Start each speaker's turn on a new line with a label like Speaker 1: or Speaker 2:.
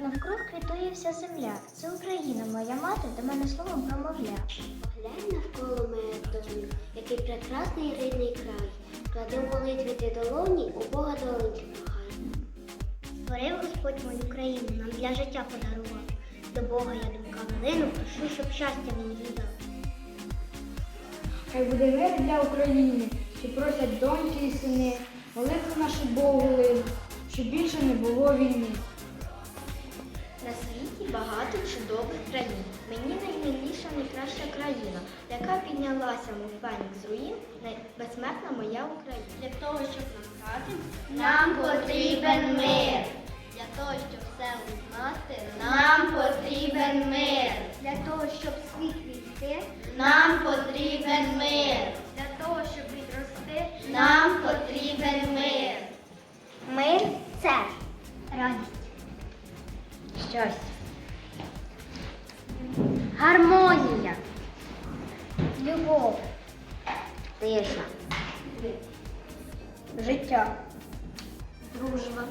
Speaker 1: Навкруг квітує вся земля. Це Україна, моя мати до мене словом промовля.
Speaker 2: Поглянь навколо мене, доню, який прекрасний рідний край. Клади в молитві ти долоні, у Бога доленьки прохай.
Speaker 1: Створив Господь мою країну, нам для життя подарував. До Бога я думка малину, прошу, щоб щастя мені віддав.
Speaker 3: Хай буде мир для України, що просять доньки і сини, молитви наші Богу лину, щоб більше не було війни.
Speaker 1: Країн. Мені наймиліша найкраща країна, яка піднялася, мов фенікс з руїн, безсмертна моя Україна. Для того, щоб нам навчати, нам потрібен мир. Для того, щоб все узнати, нам потрібен мир. Для того, щоб світ війти, нам потрібен мир. Для того, щоб відрости, нам потрібен мир. Мир це радість. Щастя. Гармонія. Любов. Тиша. Життя. Дружба.